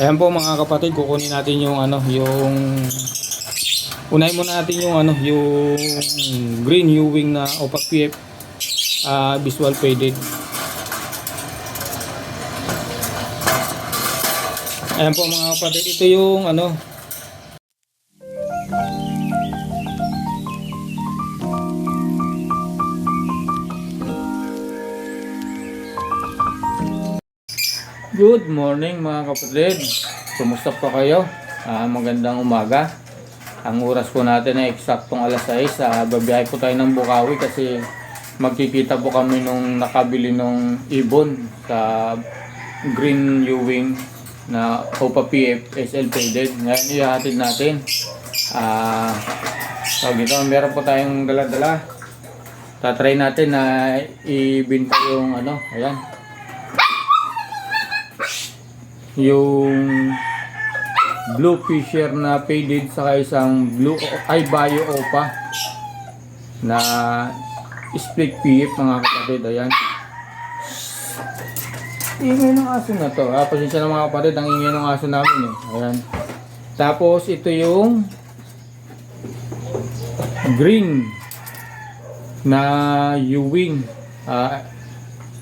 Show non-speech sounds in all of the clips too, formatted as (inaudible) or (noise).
Ayan po mga kapatid, kukunin natin yung ano, yung Unahin muna natin yung ano, yung green U-wing na OPA PF ah, visual faded. Ayan po mga kapatid, ito yung ano Good morning mga kapatid. Kumusta pa kayo? Ah, magandang umaga. Ang oras po natin ay eksaktong alas 6. Uh, babiyahe po tayo ng Bukawi kasi magkikita po kami nung nakabili nung ibon sa Green U-Wing na OPA PF SL Faded. Ngayon ihahatid natin. Ah, so dito, meron po tayong dala-dala. Tatry natin na ibinta yung ano, ayan, yung blue fisher na faded sa isang blue ay bio opa na split PF mga kapatid ayan ingay ng aso na to ah, pasensya na mga kapatid ang ingay ng aso namin eh ayan tapos ito yung green na U-wing ah,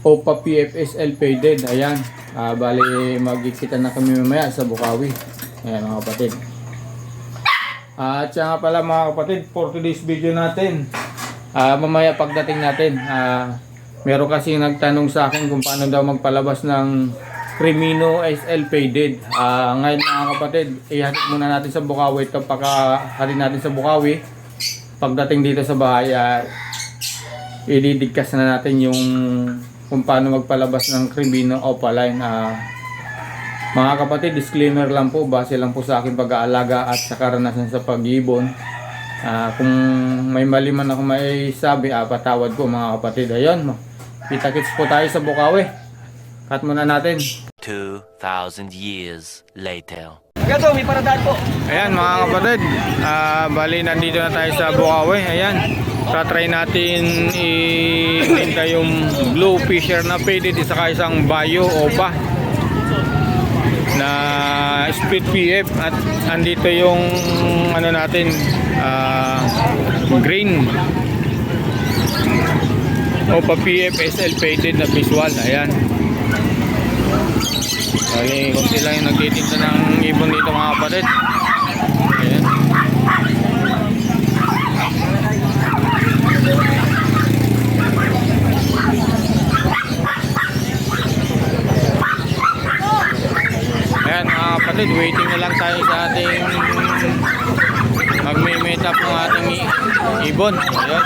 Opa PFSL faded. Ayan. Ah, bali magkikita na kami mamaya sa Bukawi. Ayan mga kapatid. Ah, at nga pala mga kapatid, for today's video natin. Ah, mamaya pagdating natin, ah, meron kasi nagtanong sa akin kung paano daw magpalabas ng Crimino SL faded. Ah, ngayon mga kapatid, ihatid muna natin sa Bukawi. Ito pagkahatid natin sa Bukawi. Pagdating dito sa bahay, ah, ididikkas na natin yung kung paano magpalabas ng Crimino Opaline. Ah, mga kapatid, disclaimer lang po, base lang po sa akin pag-aalaga at sa karanasan sa pag-ibon. Ah, kung may mali man ako may sabi, ah, patawad po mga kapatid. Ayun, kita-kits po tayo sa Bukawi. Cut muna natin. 2,000 years later. Gato, may paradaan po. Ayan mga kapatid, ah, bali nandito na tayo sa Bukawi. Ayan, tatry natin i-minta yung blue fisher na faded isa isang bio opa na split PF at andito yung ano natin ah, green opa PF SL faded na visual. Ayan. Okay, konti lang yung nagtitinda ng ibon dito mga kapatid. Ayan. Ayan mga kapatid, waiting na lang tayo sa ating magme-meet up ng ating ibon. Ayan.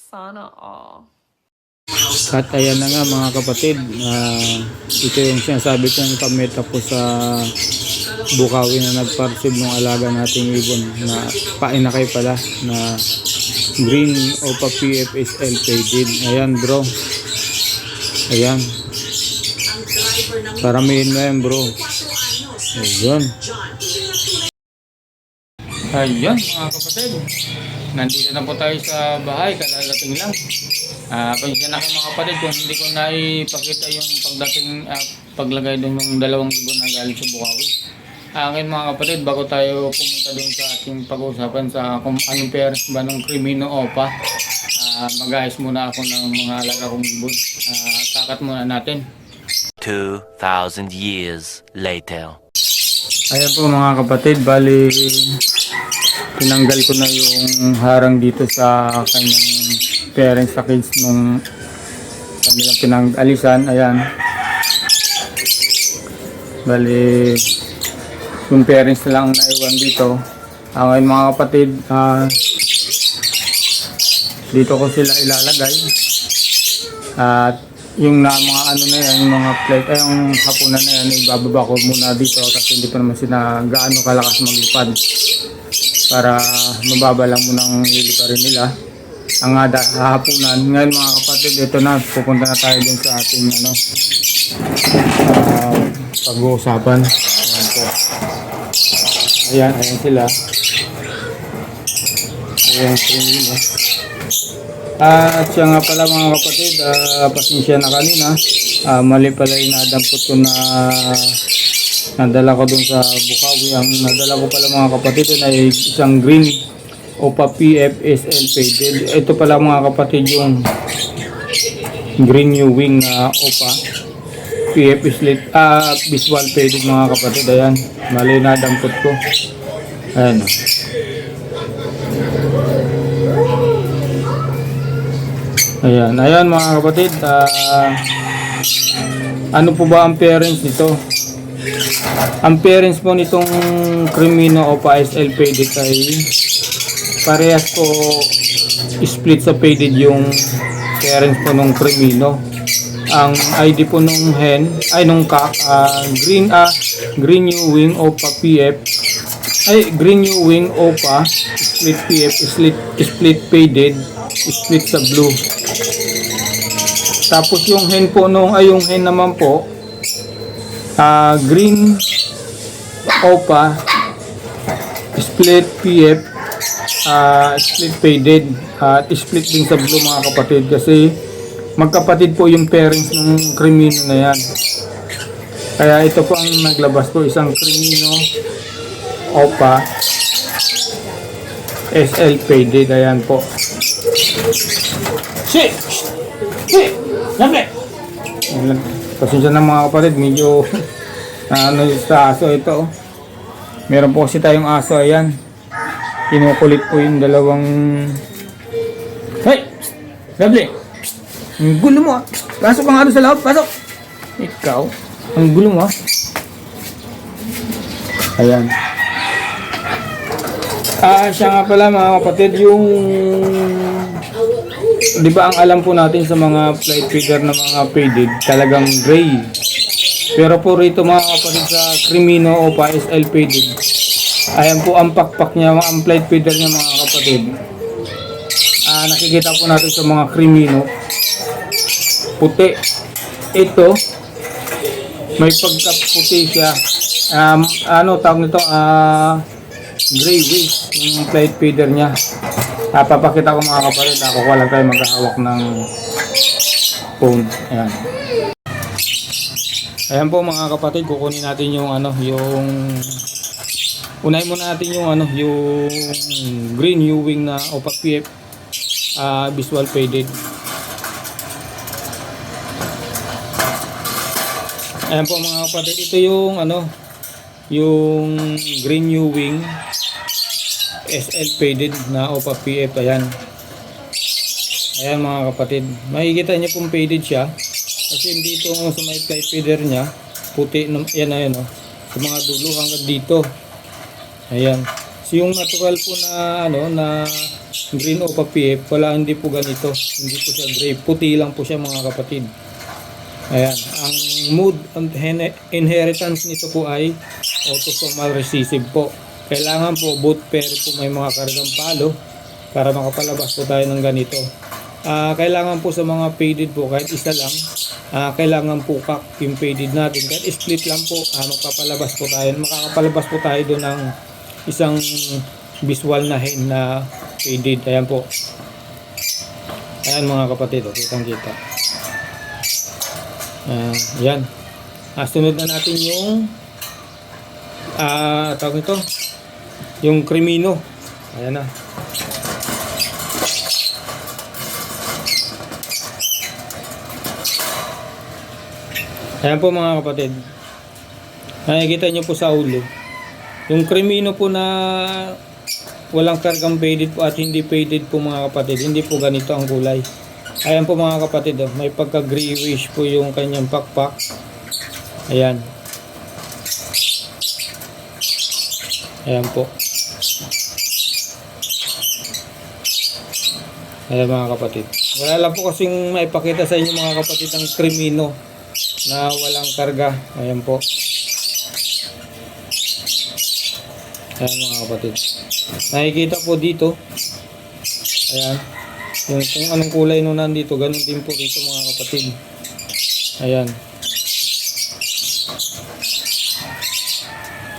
Sana all. At ayan na nga mga kapatid, ah, ito yung sinasabi kong kameta po sa Bukawi na nagparsib ng alaga nating ibon na painakay pala na green opa PFSL faded. Ayan bro. Ayan. Paramihin mo yan bro. Ayan. Ayan mga kapatid. Nandito na po tayo sa bahay, kadadating lang. Ah, pasensya na kayo mga kapatid kung hindi ko naipakita yung pagdating ah, paglagay doon ng dalawang ibon na galing sa Bukawi. Ah, ngayon mga kapatid, bago tayo pumunta doon sa ating pag-uusapan sa kung anong pairs ba ng Crimino Opa, ah, mag-ayos muna ako ng mga alaga kong ibon. Ah, kakat muna natin. 2,000 years later. Ayan po mga kapatid, bali tinanggal ko na yung harang dito sa kanyang parents sa kids nung kanilang pinag-alisan. Ayan. Bali, yung parents na lang ang naiwan dito. Ah, ngayon mga kapatid, ah, dito ko sila ilalagay. At yung na mga ano na yan, yung mga plate, ay yung hapunan na yan, ibababa ko muna dito kasi hindi pa naman sila gaano kalakas maglipad para mababa lang muna ang rin nila ang ada hapunan. Ngayon mga kapatid, ito na, pupunta na tayo dun sa ating ano, ah, pag-uusapan. Ayan po. Ayan, ayan sila. Ayan, sila. Ah, at siya nga pala mga kapatid, ah, pasensya na kanina. Ah, mali pala yung nadampot ko na nadala ko dun sa Bukawi. Ang nadala ko pala mga kapatid ay isang green OPA PFSL faded. Ito pala mga kapatid yung green new wing na OPA. PF slit, ah, visual faded mga kapatid. Ayan, mali nadampot ko. Ayan. Ayan, ayan mga kapatid, ah, ano po ba ang parents nito? Ang parents po nitong Crimino o SL faded ay parehas po split sa faded yung parents po nung Crimino. Ang ID po nung hen, ay nung cock, ah, green, ah, green new wing OPA PF, ay green new wing OPA, split PF, split, split faded, split sa blue. Tapos yung hen po nung ay yung hen naman po ah green opa split PF ah split faded at split din sa blue mga kapatid kasi magkapatid po yung parents ng Crimino na yan. Kaya ito po ang naglabas po isang Crimino opa SL faded ayan po. Shit! Shit! Siyempre! Pasensya na mga kapatid, medyo (laughs) ano sa aso ito. Meron po kasi tayong aso, ayan. Kinukulit po yung dalawang... Hey! Lovely! Ang gulo mo ah! Pasok ka nga doon sa loob, pasok! Ikaw, ang gulo mo ah. Ayan. Ah, siya nga pala mga kapatid, yung Di ba ang alam po natin sa mga flight feeder na mga faded, talagang gray. Pero po rito mga kapatid sa Crimino o pa SL faded, ayan po ang pakpak niya, ang flight feeder niya mga kapatid. Ah, nakikita po natin sa mga Crimino, puti. Ito, may pagkaputi siya. Um, ano tawag nito? Gray waist yung flight feeder niya. Ah, papakita ko mga kapatid, ako wala tayo maghahawak ng phone. Ayan. Ayan po mga kapatid, kukunin natin yung ano, yung unahin muna natin yung ano, yung green U-wing na OPA PF ah, visual faded. Ayan po mga kapatid, ito yung ano, yung green U-wing SL faded na OPA PF ayan. Ayan mga kapatid. Makikita niyo kung faded siya. Kasi dito sa may flight feeder niya. Puti na yan ayan oh, sa mga dulo hanggang dito ayan so yung natural po na ano na green OPA PF wala hindi po ganito hindi po siya gray puti lang po siya mga kapatid Ayan, ang mood hen- inheritance nito po ay autosomal recessive po. Kailangan po both pair po may mga kargang palo para makapalabas po tayo ng ganito. Ah, kailangan po sa mga faded po kahit isa lang, ah, kailangan po kak yung faded natin. Kahit split lang po, ah, makapalabas po tayo. Makakapalabas po tayo doon ng isang visual na hen na faded. Ayan po. Ayan mga kapatid, kitang kita. Ah, yan. Ah, sunod na natin yung ah, tawag ito, yung krimino. Ayan na. Ayan po mga kapatid. Nakikita nyo po sa ulo. Yung krimino po na walang kargang faded po at hindi faded po mga kapatid. Hindi po ganito ang kulay. Ayan po mga kapatid. Oh. May pagka grayish po yung kanyang pakpak. Ayan. Ayan po. Ayan mga kapatid. Wala lang po kasing maipakita sa inyo mga kapatid ang krimino na walang karga. Ayan po. Ayan mga kapatid. Nakikita po dito. Ayan. Yung kung anong kulay nung nandito, ganun din po dito mga kapatid. Ayan.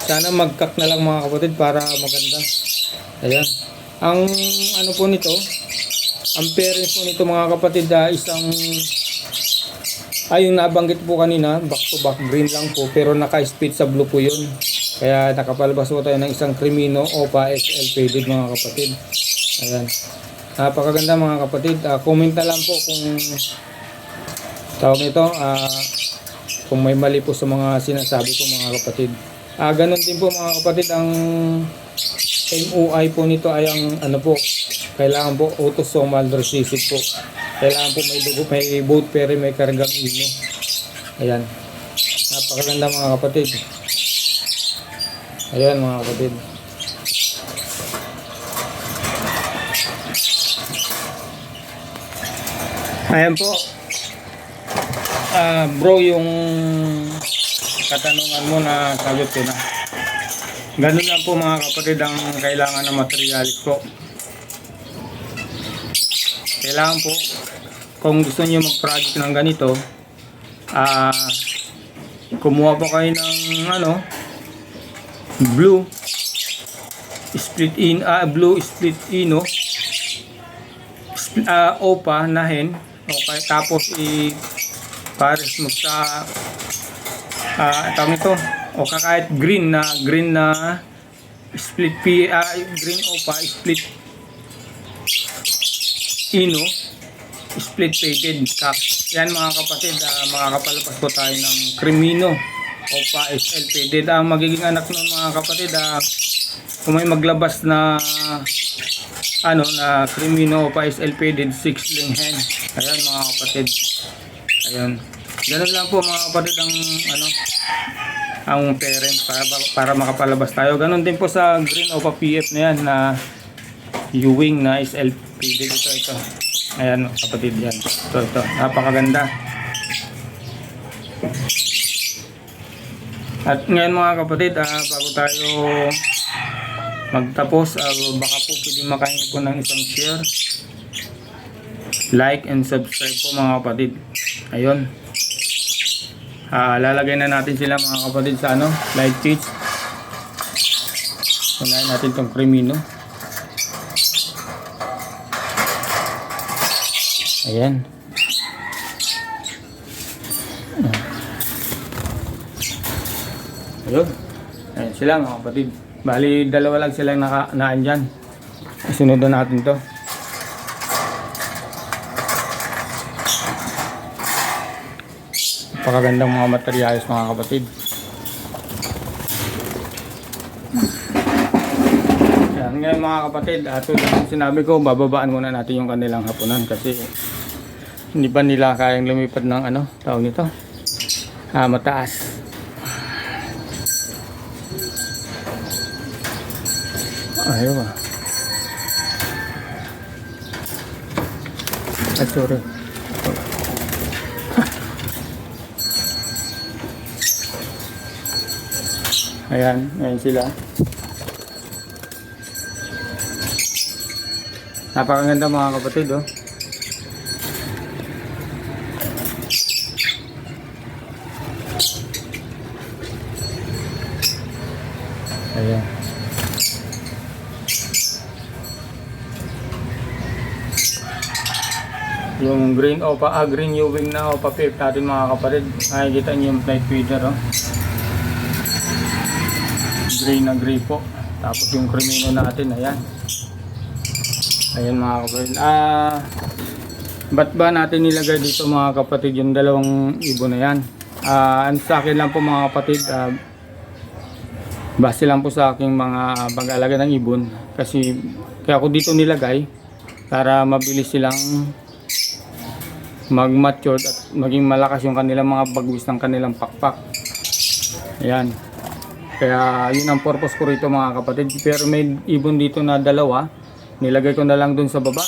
Sana magkak na lang mga kapatid para maganda. Ayan. Ang ano po nito, ang parents po nito mga kapatid ah, isang ay yung nabanggit po kanina back to back green lang po pero naka-split sa blue po yun kaya nakapalabas po tayo ng isang Crimino Opa SL faded mga kapatid. Ayan. Napakaganda mga kapatid. Ah, comment na lang po kung tawag nito ah, kung may mali po sa mga sinasabi ko mga kapatid. Ah ganun din po mga kapatid ang MUI po nito ay ang ano po kailangan po autosomal recessive po. Kailangan po may dugo may both pero may kargang ino ayan. Napakaganda mga kapatid ayan mga kapatid. Ayan po. Ah bro yung katanungan mo na sagot ko na. Ganun lang po mga kapatid ang kailangan ng materialis po. Kailangan po, kung gusto niyo mag-project ng ganito, ah kumuha po kayo ng ano, blue, split in, ah, blue split ino, split, ah, opa, nahin, okay, tapos i pares mo sa ah tawag nito. O kahit green na green na split P ah, green opa split ino split faded. Cap yan mga kapatid ah, makakapalabas po tayo ng Crimino opa SL faded ang magiging anak nun mga kapatid ah, kung may maglabas na ano na Crimino opa SL faded 6 ling hen ayan mga kapatid Ayun. Ganun lang po mga kapatid ang ano ang parent para para makapalabas tayo. Ganun din po sa Green Opa PF na yan na Ewing na SLP dito ito. Ayan kapatid yan. Ito ito. Napakaganda. At ngayon mga kapatid, ah, bago tayo magtapos, ah, baka po pwede makahingi po ng isang share. Like and subscribe po mga kapatid. Ayun. Ah, lalagay na natin sila mga kapatid sa ano light sheets unahin natin tong Crimino ayan ayun. Ayan sila mga kapatid. Bali dalawa lang silang naka, naan dyan. Sunod na natin to. Napakagandang mga materyales mga kapatid. Yan, ngayon mga kapatid, at tulad ng sinabi ko, bababaan muna natin yung kanilang hapunan kasi hindi pa nila kayang lumipad ng ano, tawag nito, ah, mataas. Ayaw ah. Ay, sorry. (laughs) Ayan, ayan sila. Napakaganda mga kapatid, oh. Ayan. Yung green opa, ah, green new wing na opa pip natin mga kapatid. Nakikita niyo yung flight feeder, oh. Gray na gray po. Tapos yung crimino natin ayan. Ayan mga kapatid. Ah ba't ba natin nilagay dito mga kapatid yung dalawang ibon na yan? Ah ang sa akin lang po mga kapatid ah, base lang po sa aking mga pag-alaga ng ibon. Kasi kaya ako dito nilagay para mabilis silang mag-mature at maging malakas yung kanilang mga bagwis ng kanilang pakpak ayan kaya yun ang purpose ko rito mga kapatid. Pero may ibon dito na dalawa. Nilagay ko na lang dun sa baba.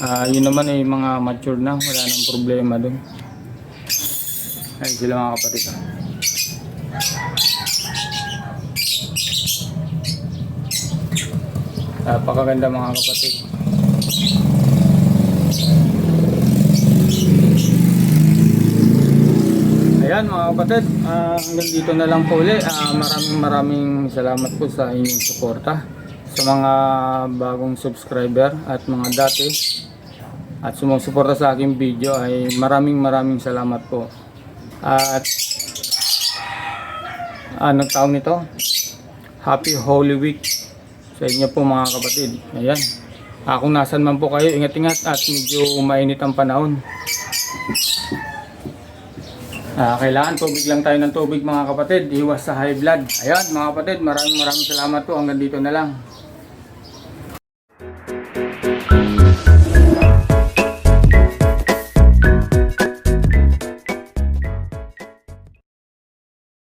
Ah, yun naman ay mga mature na. Wala nang problema dun. Ayun sila mga kapatid. Napakaganda mga kapatid. Ayan mga kapatid, ah, hanggang dito na lang po uli. Ah, maraming maraming salamat po sa inyong suporta. Sa mga bagong subscriber at mga dati at sumusuporta sa aking video ay maraming maraming salamat po. At anong taon nito? Happy Holy Week sa inyo po mga kapatid. Ayan. Ah, kung nasan man po kayo, ingat-ingat at medyo mainit ang panahon. Ah, kailangan tubig lang tayo ng tubig mga kapatid. Iwas sa high blood. Ayan mga kapatid, maraming maraming salamat po. Hanggang dito na lang.